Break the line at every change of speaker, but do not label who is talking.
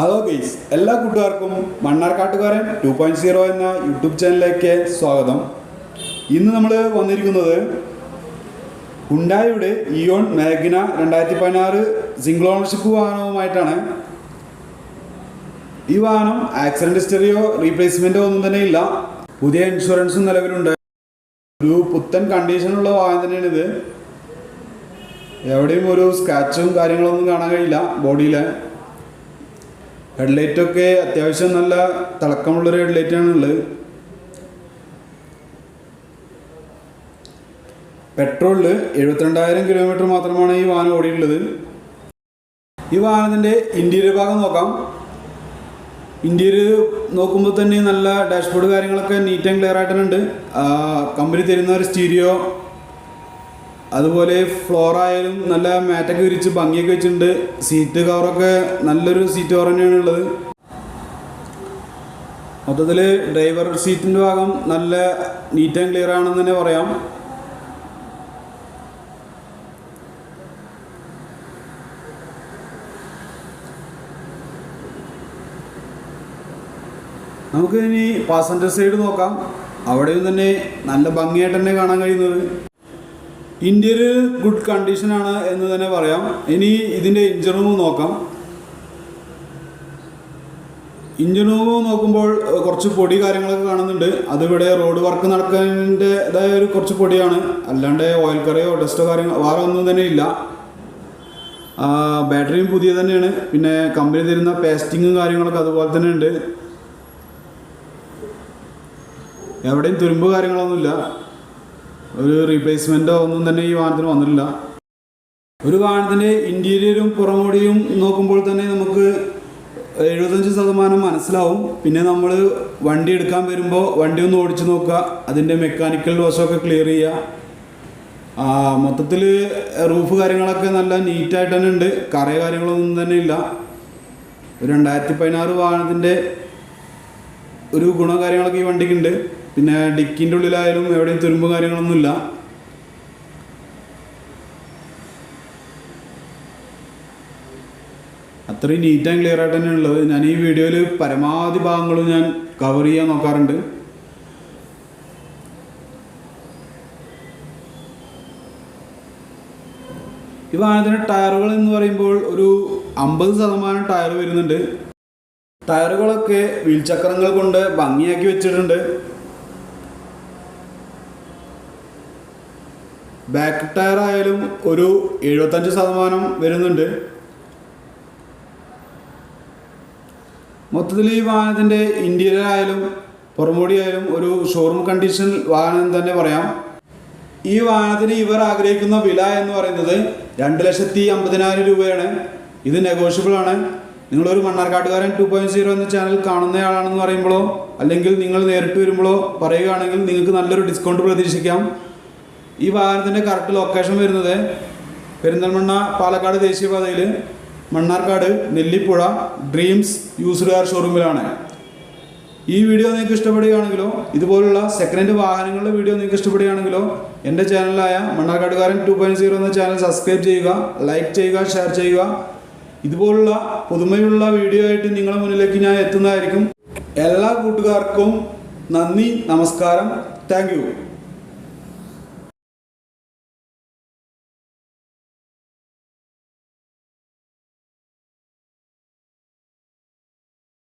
Hello guys എല്ലാ കൂട്ടുകാർക്കും മണ്ണാർക്കാട്ടുകാരൻ ടു പോയിന്റ് സീറോ എന്ന യൂട്യൂബ് ചാനലിലേക്ക് സ്വാഗതം. ഇന്ന് നമ്മൾ വന്നിരിക്കുന്നത് ഹുണ്ടായിയുടെ ഇയോൺ മാഗ്ന രണ്ടായിരത്തി പതിനാറ് സിംഗിൾ ഓണർഷിപ്പ് വാഹനവുമായിട്ടാണ്. ഈ വാഹനം ആക്സിഡന്റ് ഹിസ്റ്ററിയോ റീപ്ലേസ്മെന്റോ ഒന്നും തന്നെ ഇല്ല. പുതിയ ഇൻഷുറൻസും നിലവിലുണ്ട്. ഒരു പുത്തൻ കണ്ടീഷനുള്ള വാഹനം തന്നെയാണിത് എവിടെയും ഒരു സ്ക്രാച്ചും കാര്യങ്ങളൊന്നും കാണാൻ കഴിയില്ല ബോഡിയിൽ ഹെഡ്ലൈറ്റ് ഒക്കെ അത്യാവശ്യം നല്ല തിളക്കമുള്ളൊരു ഹെഡ്ലൈറ്റാണുള്ളത്. പെട്രോളിൽ എഴുപത്തിരണ്ടായിരം കിലോമീറ്റർ മാത്രമാണ് ഈ വാഹനം ഓടിയിട്ടുള്ളത്. ഈ വാഹനത്തിന്റെ ഇന്റീരിയർ ഭാഗം നോക്കാം. ഇന്റീരിയർ നോക്കുമ്പോൾ തന്നെ നല്ല ഡാഷ്ബോർഡ് കാര്യങ്ങളൊക്കെ നീറ്റ് ആൻഡ് ക്ലിയർ ആയിട്ട് തന്നെ ഉണ്ട് ആ, കമ്പനി തരുന്ന ഒരു സ്റ്റീരിയോ അതുപോലെ ഫ്ലോർ ആയാലും നല്ല മാറ്റൊക്കെ വിരിച്ച് ഭംഗിയൊക്കെ വെച്ചിട്ടുണ്ട്. സീറ്റ് കവറൊക്കെ നല്ലൊരു സീറ്റ് കവർ തന്നെയാണ് ഉള്ളത്. മൊത്തത്തിൽ ഡ്രൈവർ സീറ്റിന്റെ ഭാഗം നല്ല നീറ്റ് ആൻഡ് ക്ലിയർ ആണെന്ന് തന്നെ പറയാം. നമുക്ക് ഇനി പാസഞ്ചർ സൈഡ് നോക്കാം. അവിടെയും തന്നെ നല്ല ഭംഗിയായിട്ട് തന്നെ കാണാൻ കഴിയുന്നത്. ഇന്ത്യയിൽ ഗുഡ് കണ്ടീഷനാണ് എന്ന് തന്നെ പറയാം. ഇനി ഇതിന്റെ ഇഞ്ചിൻ നോക്കാം. ഇഞ്ചിൻ നോക്കുമ്പോൾ കുറച്ച് പൊടി കാര്യങ്ങളൊക്കെ കാണുന്നുണ്ട്. അതിവിടെ റോഡ് വർക്ക് നടക്കുന്നതിന്റെതായ ഒരു കുറച്ച് പൊടിയാണ്. അല്ലാണ്ട് ഓയിൽ കറിയോ ഡസ്റ്റോ കാര്യങ്ങളോ വേറെ ഒന്നും തന്നെ ഇല്ല. ബാറ്ററിയും പുതിയ തന്നെയാണ്. പിന്നെ കമ്പനി തരുന്ന പേസ്റ്റിങ്ങും കാര്യങ്ങളൊക്കെ അതുപോലെ തന്നെ ഉണ്ട്. എവിടെയും തുരുമ്പ് കാര്യങ്ങളൊന്നുമില്ല. ഒരു റീപ്ലേസ്മെന്റോ ഒന്നും തന്നെ ഈ വാഹനത്തിന് വന്നിട്ടില്ല. ഒരു വാഹനത്തിന്റെ ഇന്റീരിയറും പുറമോടിയും നോക്കുമ്പോൾ തന്നെ നമുക്ക് എഴുപത്തഞ്ച് ശതമാനം മനസ്സിലാവും. പിന്നെ നമ്മൾ വണ്ടി എടുക്കാൻ വരുമ്പോൾ വണ്ടി ഒന്ന് ഓടിച്ചു നോക്കുക അതിന്റെ മെക്കാനിക്കൽ വശമൊക്കെ ക്ലിയർ ചെയ്യുക. മൊത്തത്തിൽ റൂഫ് കാര്യങ്ങളൊക്കെ നല്ല നീറ്റായിട്ട് തന്നെ ഉണ്ട്. കറയ കാര്യങ്ങളൊന്നും തന്നെ ഇല്ല. രണ്ടായിരത്തി പതിനാറ് വാഹനത്തിന്റെ ഒരു ഗുണകാര്യങ്ങളൊക്കെ ഈ വണ്ടിക്ക് ഉണ്ട്. പിന്നെ ഡിക്കിന്റെ ഉള്ളിലായാലും എവിടെയും തുരുമ്പ് കാര്യങ്ങളൊന്നുമില്ല. അത്രയും നീറ്റ് ആൻഡ് ക്ലിയർ ആയിട്ട് തന്നെയാണ് ഉള്ളത്. ഞാൻ ഈ വീഡിയോയിൽ പരമാവധി ഭാഗങ്ങളും ഞാൻ കവർ ചെയ്യാൻ നോക്കാറുണ്ട്. ഈ വാഹനത്തിന്റെ ടയറുകൾ എന്ന് പറയുമ്പോൾ ഒരു അമ്പത് ശതമാനം ടയർ വരുന്നുണ്ട്. ടയറുകളൊക്കെ വീൽ ചക്രങ്ങൾ കൊണ്ട് ഭംഗിയാക്കി വെച്ചിട്ടുണ്ട്. ബാക്ക് ടയർ ആയാലും ഒരു എഴുപത്തഞ്ച് ശതമാനം വരുന്നുണ്ട്. മൊത്തത്തിൽ ഈ വാഹനത്തിന്റെ ഇന്റീരിയർ ആയാലും പുറമോടി ആയാലും ഒരു ഷോറൂം കണ്ടീഷൻ വാഹനം തന്നെ പറയാം. ഈ വാഹനത്തിന് ഇവർ ആഗ്രഹിക്കുന്ന വില എന്ന് പറയുന്നത് രണ്ട് ലക്ഷത്തി അമ്പതിനായിരം രൂപയാണ്. ഇത് നെഗോഷ്യബിൾ ആണ്. നിങ്ങളൊരു മണ്ണാർക്കാട്ടുകാരൻ ടു പോയിന്റ് സീറോ എന്ന ചാനൽ കാണുന്നയാളാണെന്ന് പറയുമ്പോഴോ അല്ലെങ്കിൽ നിങ്ങൾ നേരിട്ട് വരുമ്പോഴോ പറയുകയാണെങ്കിൽ നിങ്ങൾക്ക് നല്ലൊരു ഡിസ്കൗണ്ട് പ്രതീക്ഷിക്കാം. ഈ വാഹനത്തിന്റെ കറക്റ്റ് ലൊക്കേഷൻ വരുന്നത് പെരിന്തൽമണ്ണ പാലക്കാട് ദേശീയപാതയിൽ Mannarkkad Nellippuzha dreams used car ഷോറൂമിലാണ് ഈ വീഡിയോ നിങ്ങൾക്ക് ഇഷ്ടപ്പെടുകയാണെങ്കിലോ ഇതുപോലുള്ള സെക്കൻഡ് വാഹനങ്ങളുടെ വീഡിയോ നിങ്ങൾക്ക് ഇഷ്ടപ്പെടുകയാണെങ്കിലോ എന്റെ ചാനലായ മണ്ണാർക്കാടുകാരൻ ടു പോയിന്റ് സീറോ എന്ന ചാനൽ സബ്സ്ക്രൈബ് ചെയ്യുക ലൈക്ക് ചെയ്യുക ഷെയർ ചെയ്യുക. ഇതുപോലുള്ള പുതുമയുള്ള വീഡിയോ ആയിട്ട് നിങ്ങളുടെ മുന്നിലേക്ക് ഞാൻ എത്തുന്നതായിരിക്കും. എല്ലാ കൂട്ടുകാർക്കും നന്ദി നമസ്കാരം. താങ്ക്